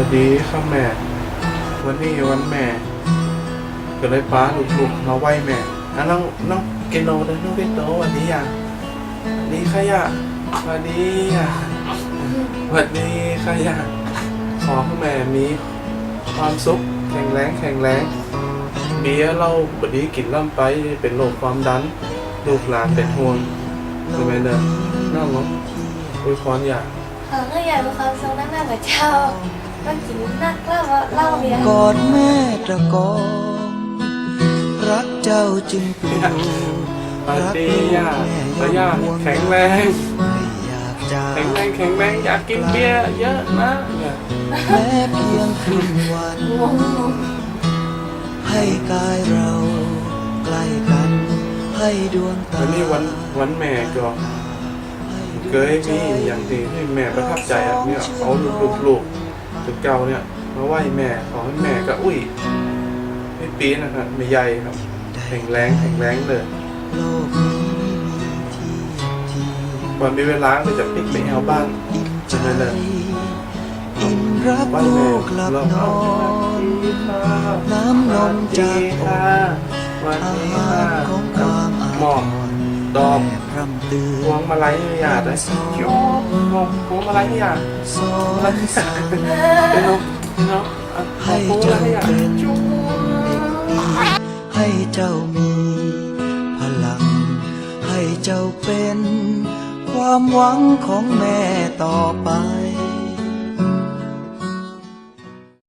วัสดีครับแม่ วันนี้วันแม่ก็เลยป้าลูกๆมาไหว้แม่อะน้องน้องเกโนเด้อน้องเกโนวัสดีอะสวัสดีค่ะย่าสวัสดีอะสวัสดีค่ะย่าขอให้แม่มีความสุขแข็งแรงแข็งแรงเบียร์เราบดีกินล่ำไปเป็นโรคความดันลูกหลานเป็นห่วงใช่ไหมเด้อน้องเนาะอวยพรอย่าเออก็อยากมีความทรงนั่งหน้ากับเจ้า มันกินนักเล่าเล่าเบียร์กอดแม่ตะกองรักเจ้าจึงปลูกสวัสดีย่าตาย่าแข็งแรงไม่อยากจากแข็งแรงแข็งแรงอยากกินเบียร์เยอะนะเนี่ยแม้เพียงครึ่งวัน งงให้กายเราใกล้กัน ให้ดวงตาวันนี้วันวันแม่ก็เคยมีอย่างที่ให้แม่ประทับใจอะเนี่ยเอาลูกๆ ลูกถึงเก่าเนี่ยมาไหว้แม่ขอให้แม่ก็อุ้ยไม่ปีนะครับไม่ใหญ่ครับแข็งแรงแข็งแรงเลยโลกนี้มีที่ที่วันมีเวลาก็จะปิกไปเอาบ้านอิ่มใจจะนั่นเลยอิ่มรับไหว้ลูแม่กหลับเรานเอาอนน้ำนมจากอกค่ะวันอานี้หาค่ะรของความอาหมอกทร ดอกแม่พร่ำเตือพวงนมาลัยให้หยาดเลยโยมพวงพวงมาลัยให้หยาดสอพวงมาลัยนให้หยาดเป็นนกเป็นนกอะขอให้พวงมาลัเจ้ายให้หยาดเป็นจุ๊บเด็กดีให้เจ้ามีพลัง ให้เจ้าเป็น ความหวังของแม่ต่อไป